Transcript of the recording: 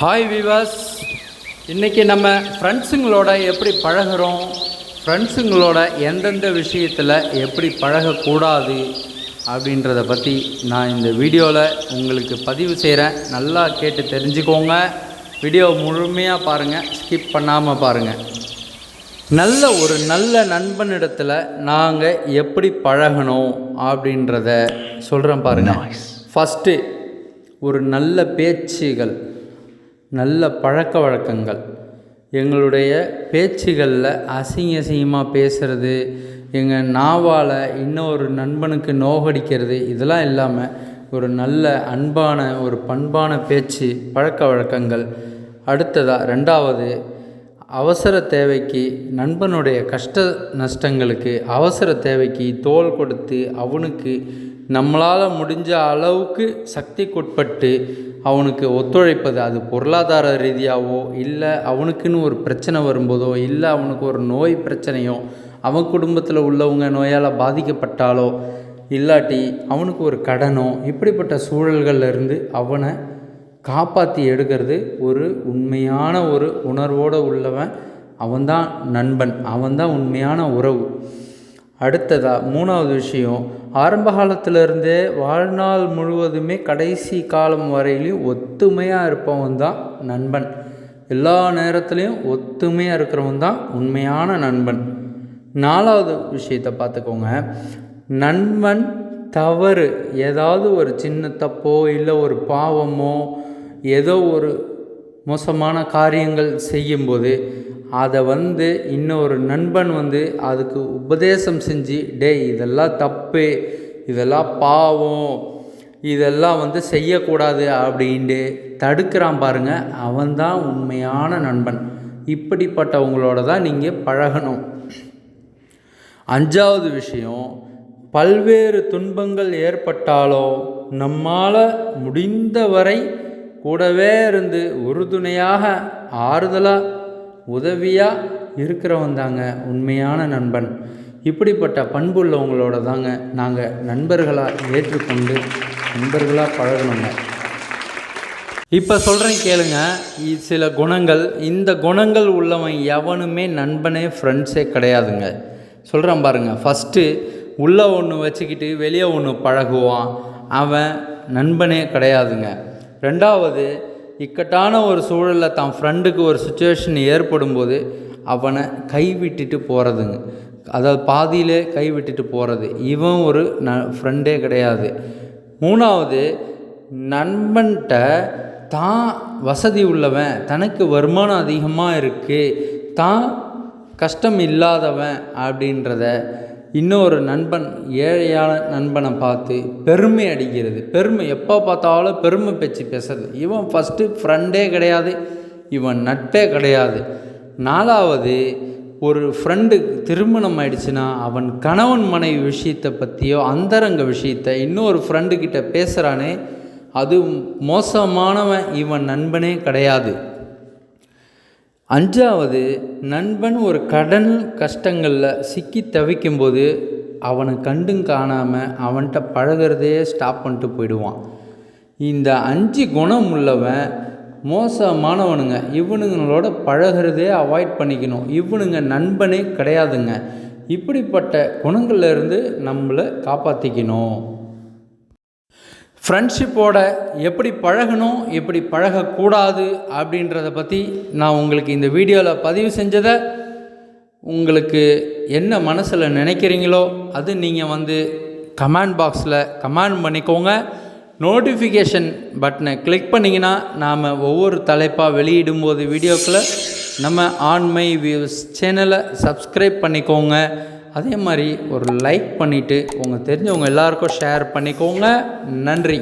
Hi விவாஸ் இன்றைக்கி நம்ம ஃப்ரெண்ட்ஸுங்களோட எப்படி பழகுறோம்? ஃப்ரெண்ட்ஸுங்களோட எந்தெந்த விஷயத்தில் எப்படி பழகக்கூடாது அப்படின்றத பற்றி நான் இந்த வீடியோவில் உங்களுக்கு பதிவு செய்கிறேன் நல்லா கேட்டு தெரிஞ்சுக்கோங்க. வீடியோ முழுமையாக பாருங்கள் ஸ்கிப் பண்ணாமல் பாருங்கள் நல்ல ஒரு நல்ல நண்பனிடத்தில் நாங்கள் எப்படி பழகணும் அப்படின்றத சொல்கிறேன் பாருங்கள் ஃபஸ்ட்டு ஒரு நல்ல பேச்சுகள். நல்ல பழக்க வழக்கங்கள். எங்களுடைய பேச்சுகளில் அசிங்க அசிங்கமாக பேசுகிறது எங்கள் நாவால் இன்னொரு நண்பனுக்கு நோகடிக்கிறது இதெல்லாம் இல்லாமல் ஒரு நல்ல அன்பான ஒரு பண்பான பேச்சு பழக்க வழக்கங்கள். அடுத்ததாக ரெண்டாவது அவசர தேவைக்கு நண்பனுடைய கஷ்ட நஷ்டங்களுக்கு அவசர தேவைக்கு தோல் கொடுத்து அவனுக்கு நம்மளால் முடிஞ்ச அளவுக்கு சக்திக்குட்பட்டு அவனுக்கு ஒத்துழைப்பது அது பொருளாதார ரீதியாகவோ இல்லை அவனுக்குன்னு ஒரு பிரச்சனை வரும்போதோ இல்லை அவனுக்கு ஒரு நோய் பிரச்சனையோ அவன் குடும்பத்தில் உள்ளவங்க நோயால் பாதிக்கப்பட்டாலோ இல்லாட்டி அவனுக்கு ஒரு கடனோ இப்படிப்பட்ட சூழல்கள்லேருந்து அவனை காப்பாற்றி எடுக்கிறது ஒரு உண்மையான ஒரு உணர்வோடு உள்ளவன் அவன்தான் நண்பன் அவன்தான் உண்மையான உறவு. அடுத்ததாக மூணாவது விஷயம் ஆரம்ப காலத்திலிருந்தே வாழ்நாள் முழுவதுமே கடைசி காலம் வரையிலையும் ஒத்துமையாக இருப்பவன் தான் நண்பன். எல்லா நேரத்துலையும் ஒத்துமையாக இருக்கிறவன் தான் உண்மையான நண்பன். நாலாவது விஷயத்தை பார்த்துக்கோங்க. நண்பன் தவறு ஏதாவது ஒரு சின்ன தப்போ இல்லை ஒரு பாவமோ ஏதோ ஒரு மோசமான காரியங்கள் செய்யும்போது அதை வந்து இன்னொரு நண்பன் வந்து அதுக்கு உபதேசம் செஞ்சு டேய் இதெல்லாம் தப்பு இதெல்லாம் பாவம் இதெல்லாம் வந்து செய்யக்கூடாது அப்படின்ட்டு தடுக்கிறான் பாருங்க அவன்தான் உண்மையான நண்பன். இப்படிப்பட்டவங்களோட தான் நீங்கள் பழகணும். அஞ்சாவது விஷயம் பல்வேறு துன்பங்கள் ஏற்பட்டாலோ நம்மால் முடிந்தவரை கூடவே இருந்து உறுதுணையாக ஆறுதலாக உதவியாக இருக்கிறவன் தாங்க உண்மையான நண்பன். இப்படிப்பட்ட பண்புள்ளவங்களோட தாங்க நாங்கள் நண்பர்களாக ஏற்றுக்கொண்டு நண்பர்களாக பழகணுங்க. இப்போ சொல்கிறேன் கேளுங்க சில குணங்கள் இந்த குணங்கள் உள்ளவன் எவனுமே நண்பனே ஃப்ரெண்ட்ஸே கிடையாதுங்க. சொல்கிறேன் பாருங்கள் ஃபஸ்ட்டு உள்ளே ஒன்று வச்சுக்கிட்டு வெளியே ஒன்று பழகுவான் அவன் நண்பனே கிடையாதுங்க. ரெண்டாவது இக்கட்டான ஒரு சூழலில் தான் ஃப்ரெண்டுக்கு ஒரு சுச்சுவேஷன் ஏற்படும் போது அவனை கைவிட்டுட்டு போகிறதுங்க அதாவது பாதியிலே கைவிட்டுட்டு போகிறது இவன் ஒரு ந ஃப்ரெண்டே கிடையாது. மூணாவது நண்பன்கிட்ட தான் வசதி உள்ளவன் தனக்கு வருமானம் அதிகமாக இருக்குது தான் கஷ்டம் இல்லாதவன் அப்படின்றத இன்னொரு நண்பன் ஏழையான நண்பனை பார்த்து பெருமை அடிக்கிறது. பெருமை எப்போ பார்த்தாலும் பெருமை பேச்சு பேசுறது. இவன் ஃபஸ்ட்டு ஃப்ரெண்டே கிடையாது இவன் நட்பே கிடையாது. நாலாவது ஒரு ஃப்ரெண்டு திருமணம் ஆயிடுச்சுன்னா அவன் கணவன் மனைவி விஷயத்தை பற்றியோ அந்தரங்க விஷயத்தை இன்னொரு ஃப்ரெண்டுக்கிட்ட பேசுகிறானே அது மோசமானவன் இவன் நண்பனே கிடையாது. அஞ்சாவது நண்பன் ஒரு கடன் கஷ்டங்களில் சிக்கி தவிக்கும்போது அவனை கண்டும் காணாமல் அவன்கிட்ட பழகுறதே ஸ்டாப் பண்ணிட்டு போயிடுவான். இந்த அஞ்சு குணம் உள்ளவன் மோசமானவனுங்க. இவனுங்களோட பழகுறதே அவாய்ட் பண்ணிக்கணும். இவனுங்க நண்பனே கிடையாதுங்க. இப்படிப்பட்ட குணங்கள்லேருந்து நம்மளை காப்பாற்றிக்கணும் ஃப்ரெண்ட்ஷிப்போட எப்படி பழகணும் எப்படி பழகக்கூடாது அப்படின்றத பற்றி நான் உங்களுக்கு இந்த வீடியோவில் பதிவு செஞ்சதை உங்களுக்கு என்ன மனசில் நினைக்கிறீங்களோ அது நீங்கள் வந்து கமெண்ட் பாக்ஸில் கமெண்ட் பண்ணிக்கோங்க. நோட்டிஃபிகேஷன் பட்டனை கிளிக் பண்ணிங்கன்னா நாம் ஒவ்வொரு தலைப்பாக வெளியிடும்போது வீடியோக்களை நம்ம ஆன்மை வியூஸ் சேனலை சப்ஸ்கிரைப் பண்ணிக்கோங்க. அதே மாதிரி ஒரு லைக் பண்ணிவிட்டு உங்கள் தெரிஞ்சவங்க எல்லாருக்கும் ஷேர் பண்ணிக்கோங்க. நன்றி.